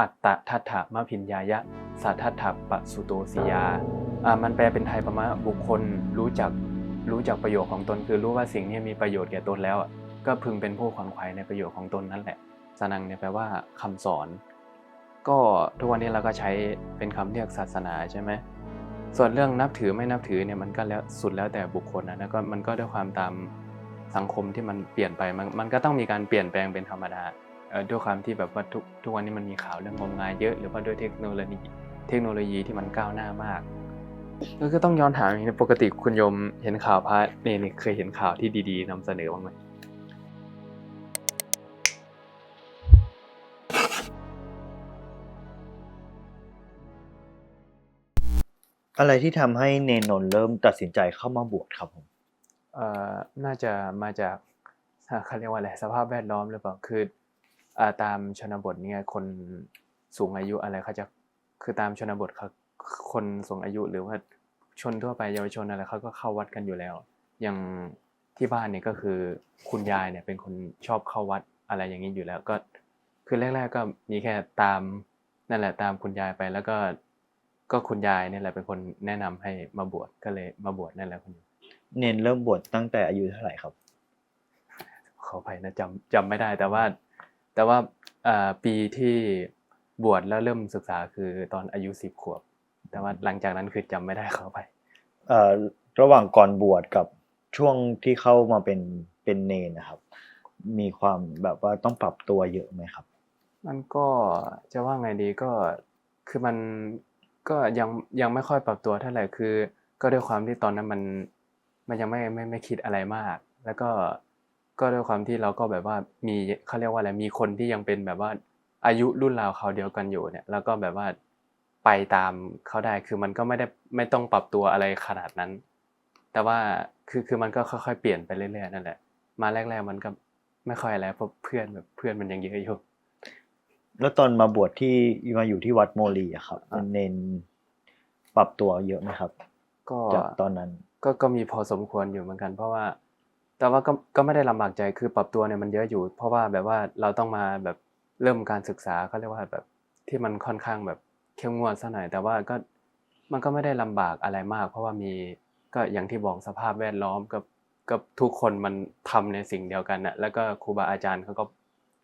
อัตตะทัตถะมะพินยายะสัทธัตถะปะสุโตสิยาอ่ามันแปลเป็นไทยประมาณบุคคลรู้จักรู้จักประโยชน์ของตน คือรู้ว่าสิ่งนี้มีประโยชน์แก่ตนแล้ว ก็พึงเป็นผู้ขวนขวายในประโยชน์ของตนนั่นแหละสนังเนี่ยแปลว่าคำสอน ก็ทุกวันนี้เราก็ใช้เป็นคำเรียกศาสนาใช่ไหมส่วนเรื่องนับถือไม่นับถือเนี่ยมันก็แล้วสุดแล้วแต่บุคคลนะแล้วก็มันก็ด้วยความตามสังคมที่มันเปลี่ยนไปมันมันก็ต้องมีการเปลี่ยนแปลงเป็นธรรมดา ด้วยความที่แบบว่าทุกทุกวันนี้มันมีข่าวเรื่องงมงายเยอะ หรือว่าด้วยเทคโนโลยีเทคโนโลยีที่มันก้าวหน้ามากก็ก็ต้องย้อนถามอย่างนี้ปกติคุณโยมเห็นข่าวพระเนี่ยนี่เคยเห็นข่าวที่ดีๆนำเสนอบ้างไหมอะไรที่ทำให้เนนนนท์เริ่มตัดสินใจเข้ามาบวชครับผมเอ่อน่าจะมาจากอ่าเขาเรียกว่าอะไรสภาพแวดล้อมหรือเปล่าคืออ่า ตามชนบทเนี่ยคนสูงอายุอะไรเขาจะคือตามชนบทเขาคนสูงอายุหรือว่าชนทั่วไปเยาวชนอะไรเขาก็เข้าวัดกันอยู่แล้ว อย่างที่บ้านเนี่ยก็คือคุณยายเนี่ยเป็นคนชอบเข้าวัดอะไรอย่างนี้อยู่แล้ว ก็คือแรก ๆ ก็มีแค่ตามนั่นแหละตามคุณยายไปแล้วก็ก็คุณยายเนี่ยแหละเป็นคนแนะนำให้มาบวชก็เลยมาบวชนั่นแหละคุณเนนเริ่มบวชตั้งแต่อายุเท่าไหร่ครับขออภัยนะจำจำไม่ได้แต่ว่า แต่ว่าอ่าปีที่บวชแล้วเริ่มศึกษาคือตอนอายุสิบขวบ แต่ว่าหลังจากนั้นคือจำไม่ได้ขออภัยเอ่อระหว่างก่อนบวชกับช่วงที่เข้ามาเป็นเป็นเนนนะครับ มีความแบบว่าต้องปรับตัวเยอะไหมครับ มันก็จะว่าไงดีก็คือมันก็ยังยังไม่ค่อยปรับตัวเท่าไหร่คือ ก็ด้วยความที่ตอนนั้นมันมันยังไม่ไม่ไม่คิดอะไรมาก แล้วก็ ก็ด้วยความที่เราก็แบบว่ามีเขาเรียกว่าอะไรมีคนที่ยังเป็นแบบว่าอายุรุ่นราวเขาวเดียวกันอยู่เนี่ยแล้วก็แบบว่าไปตามเขาได้คือมันก็ไม่ได้ไม่ต้องปรับตัวอะไรขนาดนั้น แต่ว่าคือคือมันก็ค่อยๆเปลี่ยนไปเรื่อยๆนั่นแหละมาแรก ๆ มันก็ไม่ค่อยอะไรเพราะเพื่อนแบบเพื่อนมันยังเยอะอยู่แล้วตอนมาบวชที่มาอยู่ที่วัดโมลีอะครับอะเนนปรับตัวเยอะไหมครับ ก็จากตอนนั้น ก็ก็มีพอสมควรอยู่เหมือนกัน เพราะว่า แต่ว่าก็ก็ไม่ได้ลำบากใจคือปรับตัวเนี่ยมันเยอะอยู่ เพราะว่าแบบว่าเราต้องมาแบบเริ่มการศึกษาเขาเรียกว่าแบบที่มันค่อนข้างแบบเข้มงวดซะหน่อยแต่ว่าก็มันก็ไม่ได้ลำบากอะไรมาก เพราะว่ามีก็อย่างที่บอกสภาพแวดล้อมกับกับทุกคนมันทำในสิ่งเดียวกันนะแล้วก็ครูบาอาจารย์เขาก็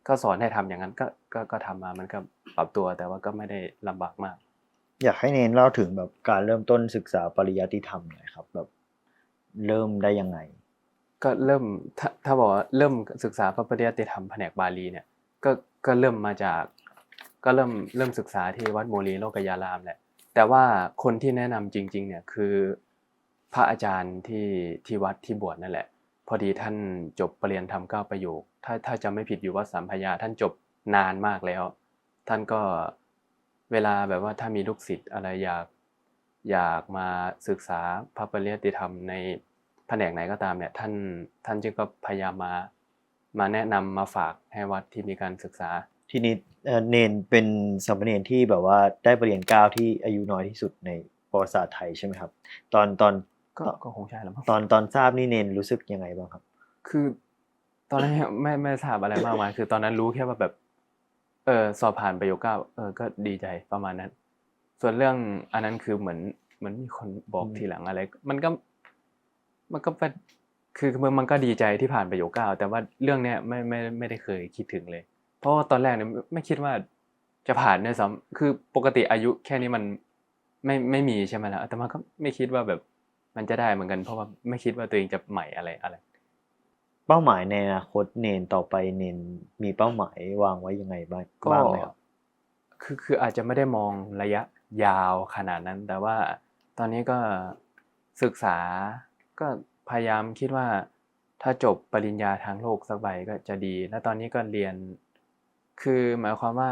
ก็สอนให้ทำอย่างนั้นก็ก็ก็ทำมามันก็ปรับตัวแต่ว่าก็ไม่ได้ลำบากมาก อยากให้เนนเล่าถึงแบบการเริ่มต้นศึกษาปริยัติธรรมหน่อยครับ แบบเริ่มได้ยังไง ก็เริ่มถ้าถ้าบอกว่าเริ่มศึกษาพระปริยัติธรรมแผนกบาลีเนี่ยก็ก็เริ่มมาจาก ก็เริ่มเริ่มศึกษาที่วัดโมลีโลกยารามแหละแต่ว่าคนที่แนะนำจริง ๆ เนี่ยคือพระอาจารย์ที่ที่วัดที่บวชนั่นแหละ พอดีท่านจบปรริญญาธรรมเก้าประโยค ถ้าถ้าจำไม่ผิดอยู่วัดสามพยาท่านจบนานมากแล้ว ท่านก็เวลาแบบว่าถ้ามีลูกศิษย์อะไรอยากอยากมาศึกษาพระปริยัติธรรมใน แผนกไหนก็ตามเนี่ยท่านท่านจึงก็พยายามมามาแนะนำมาฝากให้วัดที่มีการศึกษา ทีนี้เอ่อเนนเป็นสามเณรที่แบบว่าได้ปรริญญาเก้าที่อายุน้อยที่สุดในประวัติศาสตร์ไทยใช่ไหมครับ ตอนตอนก็ก็คงใช่แล้วมั้งตอนตอนทราบนี่เนนรู้สึกยังไงบ้างครับ คือตอนนั้นยังไม่ไม่ทราบอะไรมากมายคือตอนนั้นรู้แค่ว่าแบบ เออสอบผ่านประโยคเก้าเออก็ดีใจประมาณนั้น ส่วนเรื่องอันนั้นคือเหมือนเหมือนมีคนบอกอืมทีหลังอะไร มันก็ มันก็เป็นคือมันมันก็ดีใจที่ผ่านประโยคเก้าแต่ว่าเรื่องเนี้ยไม่ไม่ไม่ได้เคยคิดถึงเลย เพราะว่าตอนแรกเนี่ยไม่ไม่คิดว่าจะผ่านด้วยซ้ำคือปกติอายุแค่นี้มันไม่ไม่มีใช่ไหมล่ะแต่มันก็ไม่คิดว่าแบบมันจะได้เหมือนกัน เพราะว่าไม่คิดว่าตัวเองจะใหม่อะไรอะไร เป้าหมายในอนาคตเนนต่อไปเนนมีเป้าหมายวางไว้ยังไงบ้างก็บ้างไหมครับคือคืออาจจะไม่ได้มองระยะยาวขนาดนั้น แต่ว่าตอนนี้ก็ศึกษาก็ พยายามคิดว่าถ้าจบปริญญาทางโลกสักใบก็จะดี แล้วตอนนี้ก็เรียน คือหมายความว่า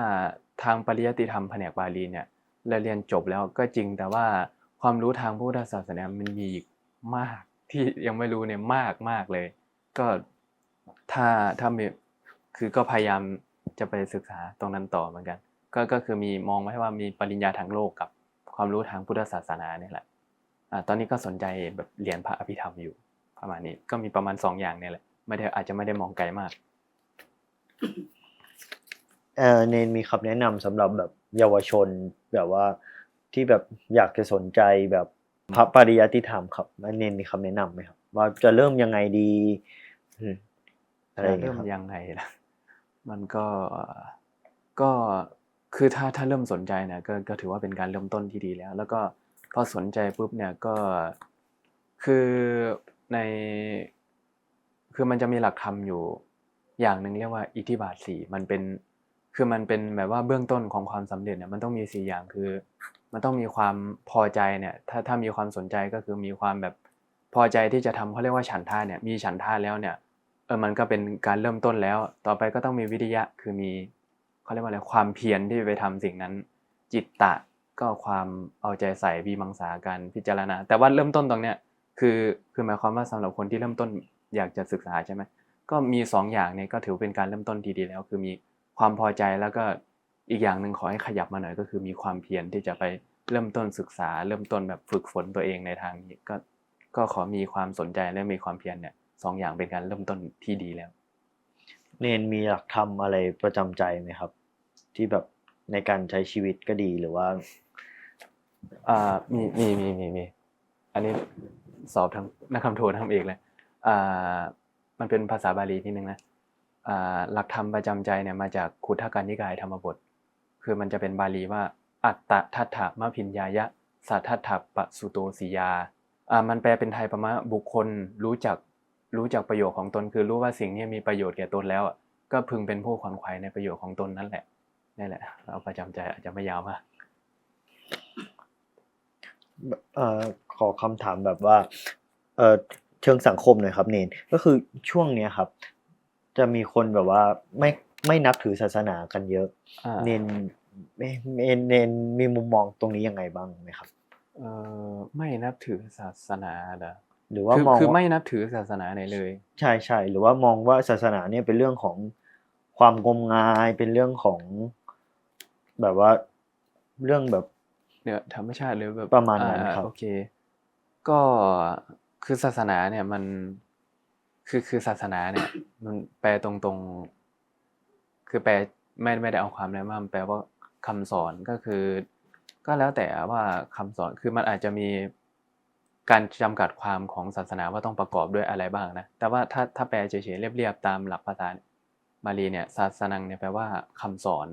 ทางปริยัติธรรมแผนกบาลีเนี่ยเราเรียนจบแล้วก็จริงแต่ว่าความรู้ทางพุทธศาสนามันมีอีกมากที่ยังไม่รู้เนี่ยมากมากเลย ก็ถ้าถ้ามีคือก็พยายามจะไปศึกษาตรงนั้นต่อเหมือนกัน ก็ก็คือมีมองไว้ว่ามีปริญญาทางโลกกับความรู้ทางพุทธศาสนาเนี่ยแหละอ่าตอนนี้ก็สนใจแบบเรียนพระอภิธรรมอยู่ ประมาณนี้ก็มีประมาณสองอย่างเนี่ยแหละไม่ได้อาจจะไม่ได้มองไกลมากเอ่อเนนมีคำแนะนำสำหรับแบบเยาวชนแบบว่าที่แบบอยากจะสนใจแบบพระปริยัติธรรมครับเนนมีคำแนะนำไหมครับ ว่าจะเริ่มยังไงดีอืมอะไรอจะย่างเงี้เริ่ยมครับยังไงล่ะมันก็ก็คือถ้าถ้าเริ่มสนใจเนี่ยก็ก็ถือว่าเป็นการเริ่มต้นที่ดีแล้ว แล้วก็พอสนใจปุ๊บเนี่ยก็คือ ในคือมันจะมีหลักธรรมอยู่ อย่างหนึ่งเรียกว่าอิทธิบาทสี่มันเป็นคือมันเป็นแบบว่าเบื้องต้นของความสำเร็จเนี่ยมันต้องมีสี่อย่างคือ มันต้องมีความพอใจเนี่ยถ้าถ้ามีความสนใจก็คือมีความแบบพอใจที่จะทำเขาเรียกว่าฉันท่าเนี่ยมีฉันท่าแล้วเนี่ยเออมันก็เป็นการเริ่มต้นแล้ว ต่อไปก็ต้องมีวิทยะคือมีเขาเรียกว่าอะไรความเพียรที่ไปทำสิ่งนั้น จิตตะก็ความเอาใจใส่วีมังสาการพิจารณา แต่ว่าเริ่มต้นตรงเนี้ย คือคือหมายความว่าสำหรับคนที่เริ่มต้นอยากจะศึกษาใช่ไหมก็มีสองอย่างเนี่ยก็ถือเป็นการเริ่มต้นที่ดีแล้ว คือมีความพอใจแล้วก็อีกอย่างหนึ่งขอให้ขยับมาหน่อยก็คือมีความเพียรที่จะไปเริ่มต้นศึกษา เริ่มต้นแบบฝึกฝนตัวเองในทางนี้ก็ก็ขอมีความสนใจและมีความเพียรเนี่ยสองอย่างเป็นการเริ่มต้นที่ดีแล้ว เนนมีหลักธรรมอะไรประจำใจไหมครับ ที่แบบในการใช้ชีวิตก็ดีหรือว่าอ่ามีมีมีมีมีอันนี้ สอบทั้งนักคำโททั้งเอกเลยอ่ามันเป็นภาษาบาลีนิดนึงนะอ่าหลักธรรมประจำใจเนี่ยมาจากขุททการนิกายธรรมบท คือมันจะเป็นบาลีว่า อัตตะทัตถะมะพินยายะสัทธัตถะปะสุโตสียาอ่ามันแปลเป็นไทยประมาณบุคคลรู้จักรู้จักประโยชน์ของตนคือรู้ว่าสิ่งนี้มีประโยชน์แก่ตนแล้วก็พึงเป็นผู้ขวนขวายในประโยชน์ของตนนั่นแหละนี่แหละเอาประจำใจอาจจะไม่ยาวมาก เอ่อขอคำถามแบบว่าเอ่อเชิงสังคมหน่อยครับเนนก็คือช่วงเนี้ยครับ จะมีคนแบบว่าไม่ไม่นับถือศาสนากันเยอะ อ่าเนนเนเนนเนนมีมุมมองตรงนี้ยังไงบ้างไหมครับ เออไม่นับถือศาสนาเหรอหรือว่าคือมองคือว่า ไม่นับถือศาสนาไหนเลย ใช่ใช่หรือว่ามองว่าศาสนาเนี่ยเป็นเรื่องของความงมงายเป็นเรื่องของ แบบว่าเรื่องแบบ เนี่ยธรรมชาติหรือแบบประมาณนั้นอ่ครับโอเค ก็คือศาสนาเนี่ยมันคือคือศาสนาเนี่ย มันแปลตรงๆ คือแปลไม่ไม่ได้เอาความอะไรมากมันแปลว่าคำสอนก็คือ ก็แล้วแต่ว่าคำสอนคือมันอาจจะมีการจำกัดความของศาสนาว่าต้องประกอบด้วยอะไรบ้างนะ แต่ว่าถ้าถ้าแปลเฉยๆเรียบๆตามหลักภาษาบาลีเนี่ยศาสนังเนี่ยแปลว่าคำสอน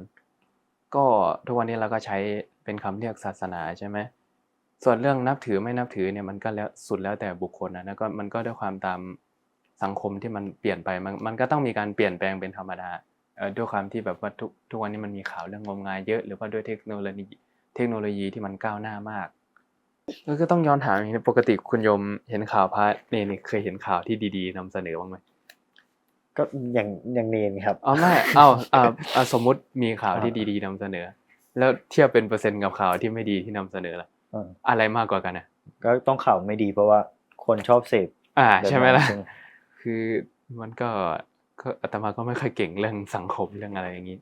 ก็ทุกวันนี้เราก็ใช้เป็นคำเรียกศาสนาใช่ไหมส่วนเรื่องนับถือไม่นับถือเนี่ยมันก็แล้วสุดแล้วแต่บุคคลนะแล้วก็มันก็ด้วยความตามสังคมที่มันเปลี่ยนไปมันมันก็ต้องมีการเปลี่ยนแปลงเป็นธรรมดาเอ่อด้วยความที่แบบว่าทุกทุกวันนี้มันมีข่าวเรื่องงมงายเยอะหรือว่าด้วยเทคโนโลยีเทคโนโลยีที่มันก้าวหน้ามากแล้วก็ต้องย้อนถามอย่างนี้ปกติคุณยมเห็นข่าวพระนี่นี่เคยเห็นข่าวที่ดีๆนำเสนอบ้างไหม ก็อย่างอย่างเนนครับอ๋อไม่เอาอ่าอ่าสมมุติมีข่าวที่ดีๆนำเสนอ แล้วเทียบเป็นเปอร์เซ็นต์กับข่าวที่ไม่ดีที่นำเสนอละเอออะไรมากกว่ากันอะก็ต้องข่าวไม่ดีเพราะว่าคนชอบเสพอ่าแบบใช่ไหมล่ะนั้นคือมันก็ก็อาตมาก็ไม่ค่อยเก่งเรื่องสังคมเรื่องอะไรอย่างนี้